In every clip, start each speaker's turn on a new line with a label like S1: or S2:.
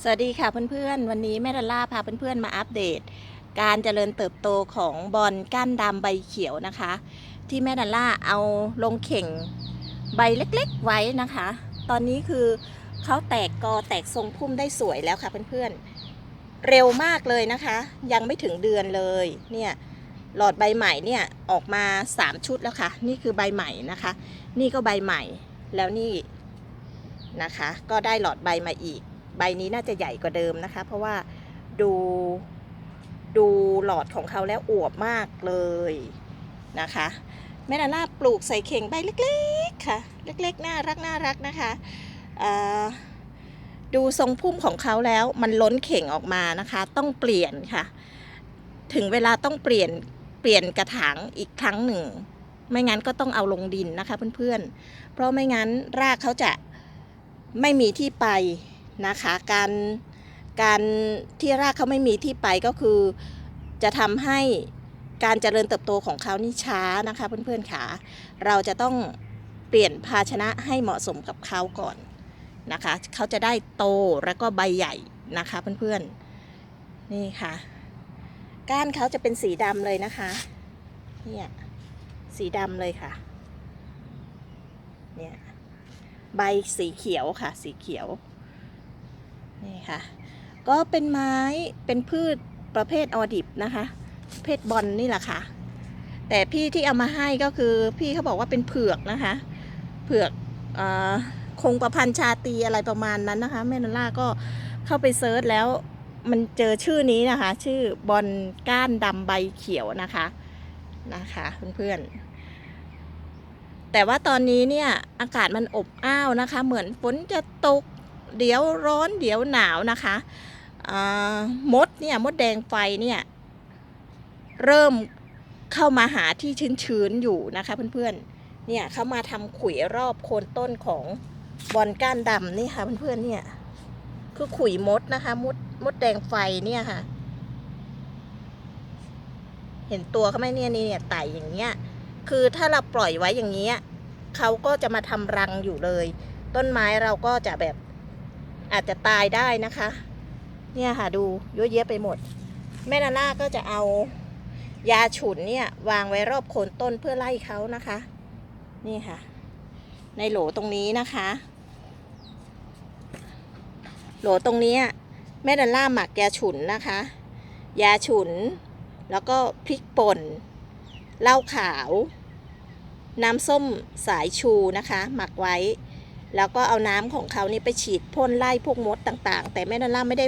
S1: สวัสดีค่ะเพื่อนๆ วันนี้แม่ดอลล่าพาเพื่อนๆมาอัปเดต การเจริญเติบโตของบอลก้านดำใบเขียวนะคะ ที่แม่ดอลล่าเอาลงเข่งใบเล็กๆไว้นะคะ ตอนนี้คือเขาแตกกอแตกทรงพุ่มได้สวยแล้วค่ะเพื่อนๆ เร็วมากเลยนะคะ ยังไม่ถึงเดือนเลยเนี่ยหลอดใบใหม่เนี่ยออกมา 3 ชุดแล้วค่ะ นี่คือใบใหม่นะคะ นี่ก็ใบใหม่แล้วนี่นะคะ ก็ได้หลอดใบมาอีก ใบนี้น่าจะใหญ่กว่าเดิมนะคะ เพราะว่าดูดูหลอดของเขาแล้วอวบมากเลยนะคะแม่นาน่าปลูกใส่เข่งใบเล็กๆค่ะ เล็กๆ น่ารักน่ารักนะคะดูทรงพุ่มของเขาแล้วมันล้นเข่งออกมานะคะ ต้องเปลี่ยนค่ะ ถึงเวลาต้องเปลี่ยนเปลี่ยนกระถางอีกครั้งหนึ่ง ไม่งั้นก็ต้องเอาลงดินนะคะเพื่อนๆ เพราะไม่งั้นรากเขาจะไม่มีที่ไป นะคะการการที่รากเขาไม่มีที่ไปก็คือ จะทำให้การเจริญเติบโตของเขานี่ช้านะคะเพื่อนๆค่ะเราจะต้องเปลี่ยนภาชนะให้เหมาะสมกับเขาก่อนนะคะเขาจะได้โตแล้วก็ใบใหญ่นะคะเพื่อนๆนี่ค่ะ ก้านเขาจะเป็นสีดำเลยนะคะเนี่ยสีดำเลยค่ะเนี่ยใบสีเขียวค่ะ สีเขียว นี่ค่ะ ก็เป็นไม้เป็นพืชประเภทออดิบนะคะ เพศบอลนี่แหละค่ะ แต่พี่ที่เอามาให้ก็คือพี่เขาบอกว่าเป็นเผือกนะคะ เผือกอคงประพันธ์ชาตีอะไรประมาณนั้นนะคะแม่นันล่าก็เข้าไปเซิร์ชแล้วมันเจอชื่อนี้นะคะ ชื่อบอลก้านดำใบเขียวนะคะนะคะเพื่อนๆแต่ว่าตอนนี้เนี่ยอากาศมันอบอ้าวนะคะ เหมือนฝนจะตก เดี๋ยวร้อนเดี๋ยวหนาวนะคะมดเนี่ยมดแดงไฟเนี่ยเริ่มเข้ามาหาที่ชื้นๆอยู่นะคะเพื่อนๆ เนี่ยเขามาทำขุยรอบโคนต้นของบอนก้านดำนี่ค่ะเพื่อนๆ เนี่ยคือขุยมดนะคะมดมดแดงไฟเนี่ยค่ะ เห็นตัวเขาไหมเนี่ยนี่เนี่ยไต่อย่างเงี้ย คือถ้าเราปล่อยไว้อย่างเงี้ยเขาก็จะมาทำรังอยู่เลย ต้นไม้เราก็จะแบบ อาจจะตายได้นะคะ เนี่ยค่ะดูเยอะแยะไปหมด แม่นาน่าก็จะเอายาฉุนเนี่ยวางไว้รอบโคนต้นเพื่อไล่เขานะคะ นี่ค่ะ ในโหลตรงนี้นะคะ โหลตรงนี้แม่ดอลล่าหมักยาฉุนนะคะ ยาฉุน แล้วก็พริกป่นเหล้าขาว น้ำส้มสายชูนะคะ หมักไว้ แล้วก็เอาน้ำของเขานี่ไปฉีดพ่นไล่พวกมดต่างๆ แต่แม่ดอลล่าไม่ได้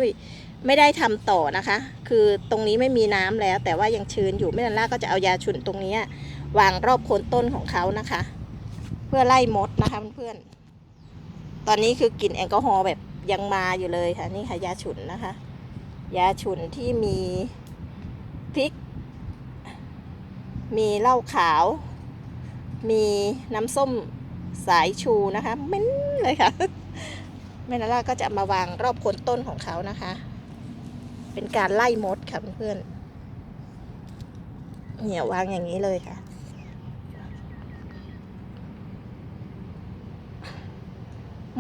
S1: ไม่ได้ทำต่อนะคะ คือตรงนี้ไม่มีน้ำแล้ว แต่ว่ายังชื้นอยู่แม่ดอลล่าก็จะเอายาฉุนตรงนี้วางรอบโคนต้นของเขานะคะ เพื่อไล่มดนะคะเพื่อนๆตอนนี้คือกลิ่นแอลกอฮอล์แบบยังมาอยู่เลยค่ะนี่ค่ะยาฉุนนะคะ ยาฉุนที่มีพริก มีเหล้าขาว มีน้ำส้ม สายชูนะคะเม้นเลยค่ะแมนาล่าก็จะมาวางรอบโคนต้นของเขานะคะ เป็นการไล่มดค่ะเพื่อนเนี่ยวางอย่างนี้เลยค่ะ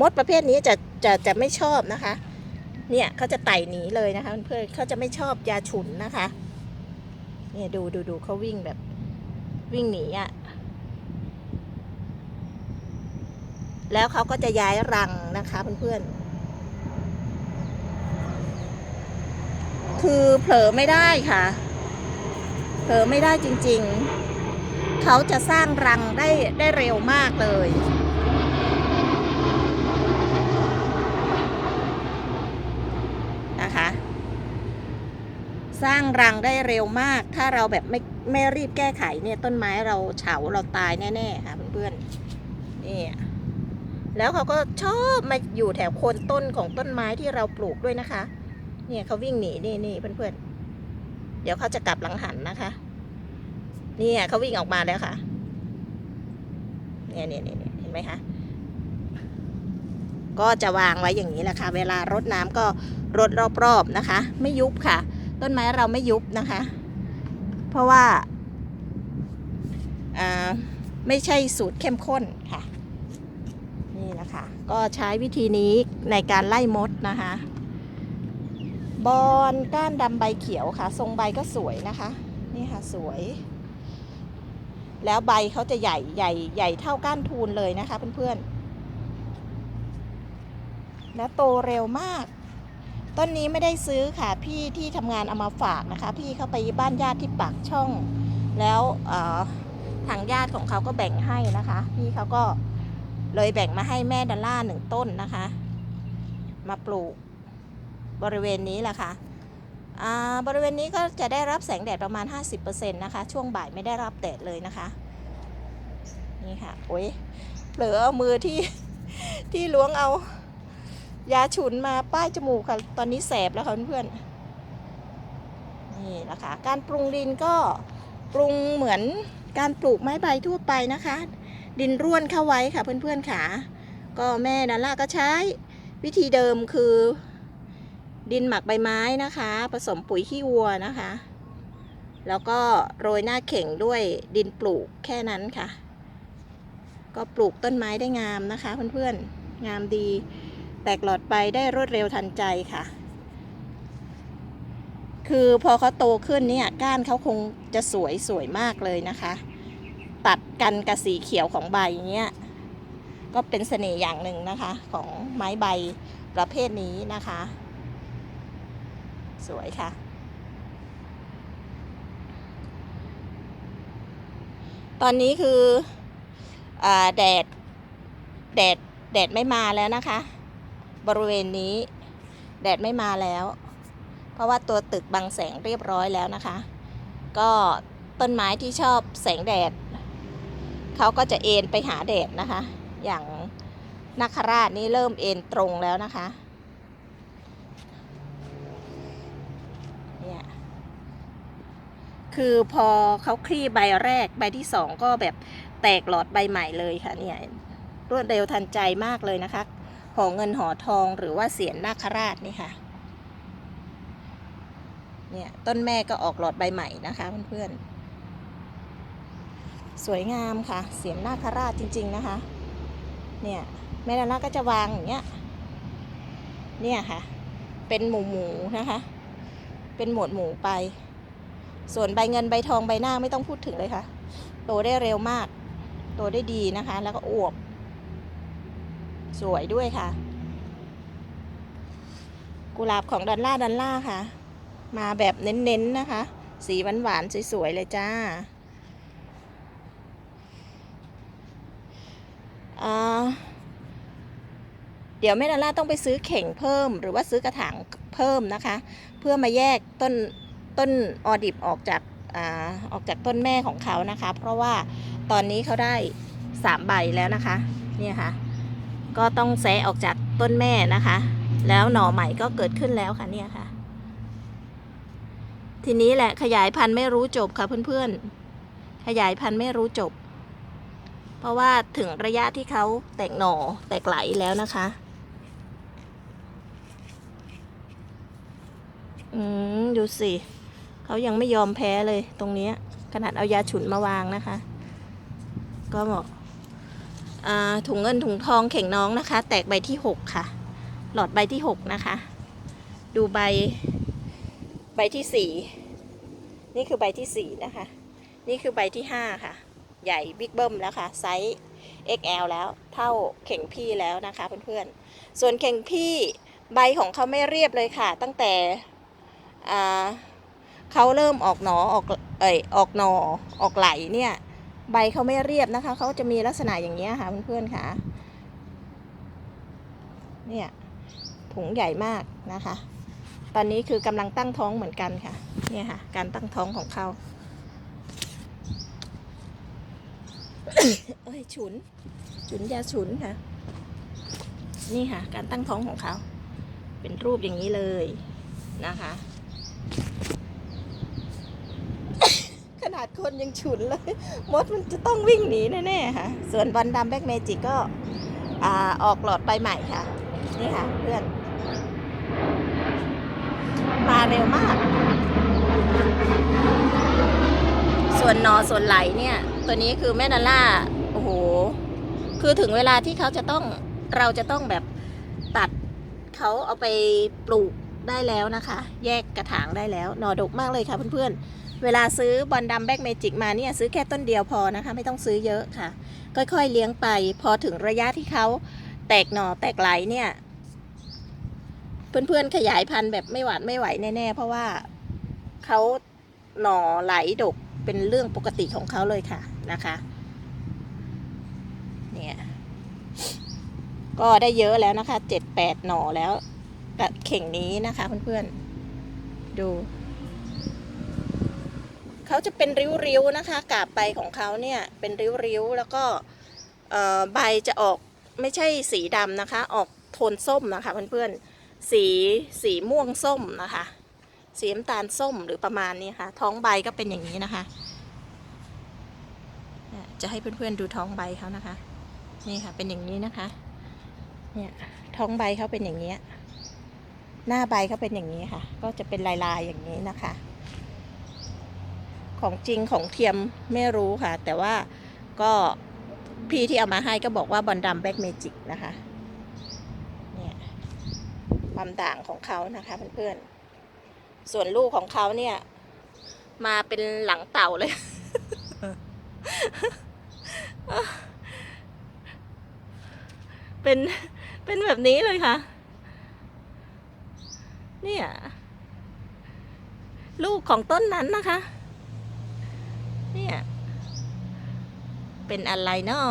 S1: มดประเภทนี้จะจะจะไม่ชอบนะคะ เนี่ยเขาจะไต่หนีเลยนะคะเพื่อนเขาจะไม่ชอบยาฉุนนะคะ เนี่ยดูดูดูเขาวิ่งแบบวิ่งหนีอะ่ะ แล้วเขาก็จะย้ายรังนะคะเพื่อนๆ คือเผลอไม่ได้ค่ะ เผลอไม่ได้จริงๆ เขาจะสร้างรังได้ได้เร็วมากเลยนะคะ สร้างรังได้เร็วมาก ถ้าเราแบบไม่ไม่รีบแก้ไขเนี่ยต้นไม้เราเฉาเราตายแน่ๆค่ะเพื่อนๆนี่ แล้วเขาก็ชอบมาอยู่แถวโคนต้นของต้นไม้ที่เราปลูกด้วยนะคะ เนี่ยเขาวิ่งหนีนี่นี่เพื่อนๆ เดี๋ยวเขาจะกลับหลังหันนะคะ เนี่ยเขาวิ่งออกมาแล้วค่ะ เนี่ยเนี่ยเนี่ยเห็นไหมคะ ก็จะวางไว้อย่างนี้แหละค่ะ เวลารดน้ำก็รดรอบๆนะคะ ไม่ยุบค่ะ ต้นไม้เราไม่ยุบนะคะ เพราะว่าไม่ใช่สูตรเข้มข้นค่ะ นี่นะคะ ก็ใช้วิธีนี้ในการไล่มดนะคะ บอนก้านดำใบเขียวค่ะ ทรงใบก็สวยนะคะ นี่ค่ะสวย แล้วใบเขาจะใหญ่ใหญ่ใหญ่เท่าก้านทูนเลยนะคะเพื่อนๆ แล้วโตเร็วมาก ต้นนี้ไม่ได้ซื้อค่ะ พี่ที่ทำงานเอามาฝากนะคะ พี่เขาไปบ้านญาติที่ปากช่อง แล้วทางญาติของเขาก็แบ่งให้นะคะ พี่เขาก็ เลยแบ่งมาให้แม่ดอลล่าหนึ่งต้นนะคะ มาปลูกบริเวณนี้แหละค่ะอ่าบริเวณนี้ก็จะได้รับแสงแดดประมาณ 50%นะคะ ช่วงบ่ายไม่ได้รับแดดเลยนะคะ นี่ค่ะ โอ้ยเผลอเอามือที่ที่ล้วงเอา ยาฉุนมาป้ายจมูกค่ะ ตอนนี้แสบแล้วค่ะเพื่อนๆนี่แหละคะ การปรุงดินก็ปรุงเหมือนการปลูกไม้ใบทั่วไปนะคะ ดินร่วนเข้าไว้ค่ะเพื่อนๆค่ะก็แม่นันล่าก็ใช้วิธีเดิมคือ ดินหมักใบไม้นะคะ ผสมปุ๋ยขี้วัวนะคะ แล้วก็โรยหน้าเข่งด้วยดินปลูกแค่นั้นค่ะ ก็ปลูกต้นไม้ได้งามนะคะ เพื่อนๆงามดี แตกหลอดไปได้รวดเร็วทันใจค่ะ คือพอเขาโตขึ้นเนี่ยก้านเขาคงจะสวยสวยมากเลยนะคะ ตัดกันกับสีเขียวของใบเนี้ยก็เป็นเสน่ห์อย่างหนึ่งนะคะ ของไม้ใบประเภทนี้นะคะ สวยค่ะ ตอนนี้คืออแดดแดดแดดไม่มาแล้วนะคะ บริเวณนี้แดดไม่มาแล้ว เพราะว่าตัวตึกบังแสงเรียบร้อยแล้วนะคะ ก็ต้นไม้ที่ชอบแสงแดด เขาก็จะเอ็นไปหาแดดนะคะ อย่างนักคราชนี่เริ่มเอ็นตรงแล้วนะคะเนี่ยคือพอเขาคลี่ใบแรกใบที่สองก็แบบแตกหลอดใบใหม่เลยค่ะเนี่ยรวดเร็วทันใจมากเลยนะคะหอเงินหอทองหรือว่าเสียนนาคราชนี่ค่ะ เนี่ยต้นแม่ก็ออกหลอดใบใหม่นะคะเพื่อนๆ สวยงามค่ะ เสียนนาคราชจริง ๆนะคะ เนี่ยแม่ดาราก็จะวางอย่างเงี้ย เนี่ยค่ะ เป็นหมูหมูนะคะ เป็นหมวดหมูไป ส่วนใบเงินใบทองใบหน้าไม่ต้องพูดถึงเลยค่ะ โตได้เร็วมาก โตได้ดีนะคะ แล้วก็อวบ สวยด้วยค่ะ กุหลาบของดอลล่าดอลล่าค่ะ มาแบบเน้นๆนะคะ สีหวานๆสวยๆเลยจ้าอ่า เดี๋ยวแม่ดอลล่าต้องไปซื้อเข่งเพิ่ม หรือว่าซื้อกระถางเพิ่มนะคะ เพื่อมาแยกต้นต้นออดิบออกจากอออกจากต้นแม่ของเขานะคะ เพราะว่าตอนนี้เขาได้สามใบแล้วนะคะเนี่ยค่ะ ก็ต้องแซะออกจากต้นแม่นะคะ แล้วหน่อใหม่ก็เกิดขึ้นแล้วค่ะเนี่ยค่ะ ทีนี้แหละขยายพันธุ์ไม่รู้จบค่ะเพื่อนๆขยายพันธุ์ไม่รู้จบ เพราะว่าถึงระยะที่เขาแตกหน่อแตกไหลแล้วนะคะ อืม ดูสิ เขายังไม่ยอมแพ้เลยตรงนี้ ขนาดเอายาฉุนมาวางนะคะ ก็บอกอ่าถุงเงินถุงทองเข่งน้องนะคะ แตกใบที่หกค่ะ หลอดใบที่หกนะคะ ดูใบ ใบที่สี่นี่คือใบที่สี่นะคะ นี่คือใบที่ห้าค่ะ ใหญ่บิ๊กเบิ้มแล้วค่ะไซส์ XL แล้วเท่าเข่งพี่แล้วนะคะเพื่อนๆ ส่วนเข่งพี่ใบของเขาไม่เรียบเลยค่ะ ตั้งแต่เขาเริ่มออกหนอออกเอ่ยออกหนอออกไหลเนี่ยใบเขาไม่เรียบนะคะเขาจะมีลักษณะอย่างเงี้ค่ะเพื่อนๆค่ะเนี่ยถุงใหญ่มากนะคะ ตอนนี้คือกำลังตั้งท้องเหมือนกันค่ะเนี่ยค่ะ การตั้งท้องของเขา เอ้ยฉุน ฉุนยาฉุนค่ะ นี่ค่ะ การตั้งท้องของเขา เป็นรูปอย่างนี้เลยนะคะขนาดคนยังฉุนเลย มดมันจะต้องวิ่งหนีแน่ๆค่ะ ส่วนบอลดำแบ็กเมจิกก็ออกหลอดใบใหม่ค่ะ นี่ค่ะเพื่อน มาเร็วมาก ส่วนนอส่วนไหลเนี่ย ตัวนี้คือแม่นาล่าโอ้โห คือถึงเวลาที่เขาจะต้องเราจะต้องแบบตัดเขาเอาไปปลูกได้แล้วนะคะ แยกกระถางได้แล้ว หน่อดกมากเลยค่ะเพื่อนๆ เวลาซื้อบอลดำแบ็กเมจิกมาเนี่ยซื้อแค่ต้นเดียวพอนะคะ ไม่ต้องซื้อเยอะค่ะ ค่อยๆเลี้ยงไป พอถึงระยะที่เขาแตกหน่อแตกไหลเนี่ยเพื่อนๆขยายพันธุ์แบบไม่หวาดไม่ไหวแน่ๆ เพราะว่าเขาหน่อไหลดกเป็นเรื่องปกติของเขาเลยค่ะ นะคะเนี่ยก็ได้เยอะแล้วนะคะเจ็ดแปดหน่อแล้วกับเข่งนี้นะคะเพื่อนๆดูเขาจะเป็นริ้วๆนะคะกาบใบของเขาเนี่ยเป็นริ้วๆแล้วก็ใบจะออกไม่ใช่สีดำนะคะ ออกโทนส้มนะคะเพื่อนๆสีสีม่วงส้มนะคะสีน้ำตาลส้มหรือประมาณนี้ค่ะ ท้องใบก็เป็นอย่างนี้นะคะ จะให้เพื่อนๆดูท้องใบเขานะคะ นี่ค่ะ เป็นอย่างนี้นะคะ เนี่ยท้องใบเขาเป็นอย่างนี้ยหน้าใบเขาเป็นอย่างนี้ค่ะ ก็จะเป็นลายๆอย่างนี้นะคะ ของจริงของเทียมไม่รู้ค่ะ แต่ว่าก็พี่ที่เอามาให้ก็บอกว่าบอลดำแบ็กเมจิกนะคะ เนี่ยความด่างของเขานะคะเพื่อนๆ ส่วนลูกของเขาเนี่ย มาเป็นหลังเต่าเลย เป็นเป็นแบบนี้เลยค่ะ เนี่ย ลูกของต้นนั้นนะคะ เนี่ย เป็นอะไรเนาะ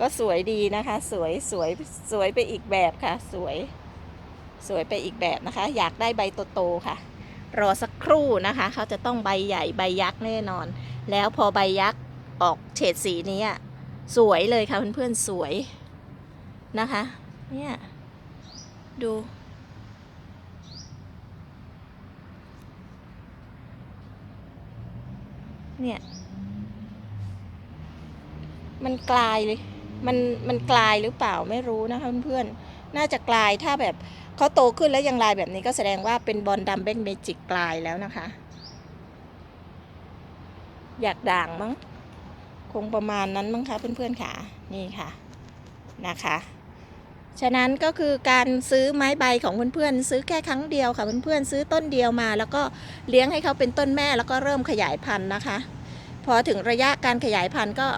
S1: ก็สวยดีนะคะ สวยสวยสวยไปอีกแบบค่ะ สวย สวยไปอีกแบบนะคะ อยากได้ใบโตๆค่ะ รอสักครู่นะคะ เขาจะต้องใบใหญ่ใบยักษ์แน่นอน แล้วพอใบยักษ์ ออกเฉดสีนี้สวยเลยค่ะเพื่อนๆสวยนะคะ เนี่ย ดู เนี่ย มันกลายเลย มันมันกลายหรือเปล่าไม่รู้นะคะเพื่อนๆ น่าจะกลายถ้าแบบเขาโตขึ้นแล้วยังลายแบบนี้ก็แสดงว่าเป็นบอลดัมเบนเมจิกกลายแล้วนะคะ อยากด่างมั้ง คงประมาณนั้นมั้งคะเพื่อนๆค่ะนี่ค่ะนะคะ ฉะนั้นก็คือการซื้อไม้ใบของเพื่อนๆซื้อแค่ครั้งเดียวค่ะเพื่อนๆซื้อต้นเดียวมา แล้วก็เลี้ยงให้เขาเป็นต้นแม่แล้วก็เริ่มขยายพันธุ์นะคะ พอถึงระยะการขยายพันธุ์ก็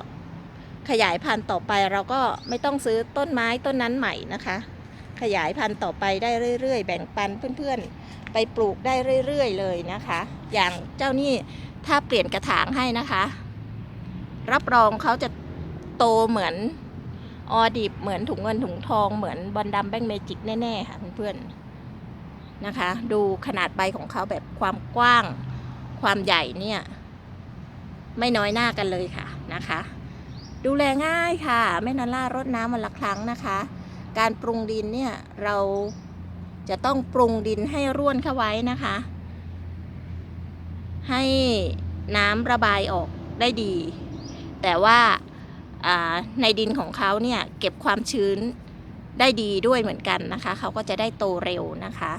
S1: ขยายพันธุ์ต่อไปเราก็ไม่ต้องซื้อต้นไม้ต้นนั้นใหม่นะคะ ขยายพันธุ์ต่อไปได้เรื่อยๆ แบ่งปันเพื่อนๆ ไปปลูกได้เรื่อยๆเลยนะคะ อย่างเจ้านี่ถ้าเปลี่ยนกระถางให้นะคะ รับรองเขาจะโตเหมือนออดิบเหมือนถุงเงินถุงทองเหมือนบอลดำแบงเมจิกแน่ๆค่ะเพื่อนๆนะคะ ดูขนาดใบของเขาแบบความกว้างความใหญ่เนี่ย ไม่น้อยหน้ากันเลยค่ะนะคะ ดูแลง่ายค่ะแม่นันล่ารดน้ำวันละครั้งนะคะ การปรุงดินเนี่ยเราจะต้องปรุงดินให้ร่วนเข้าไว้นะคะ ให้น้ำระบายออกได้ดี แต่ว่าในดินของเขาเนี่ยเก็บความชื้นได้ดีด้วยเหมือนกันนะคะ เขาก็จะได้โตเร็วนะคะ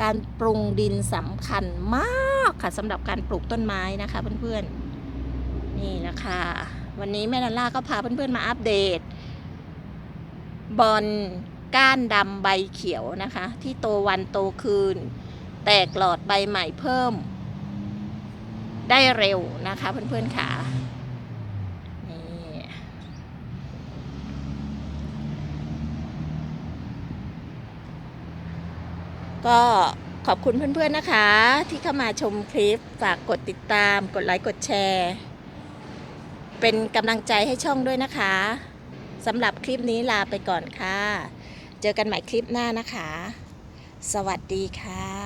S1: การปรุงดินสำคัญมากค่ะสำหรับการปลูกต้นไม้นะคะเพื่อนๆ นี่นะคะ วันนี้แม่นันล่าก็พาเพื่อนๆมาอัปเดต บอลก้านดำใบเขียวนะคะ ที่โตวันโตคืน แตกหลอดใบใหม่เพิ่ม ได้เร็วนะคะเพื่อนๆค่ะนี่ ก็ขอบคุณเพื่อนๆนะคะ ที่เข้ามาชมคลิป ฝากกดติดตาม กดไลค์ กดแชร์ เป็นกำลังใจให้ช่องด้วยนะคะสำหรับคลิปนี้ลาไปก่อนค่ะ เจอกันใหม่คลิปหน้านะคะ สวัสดีค่ะ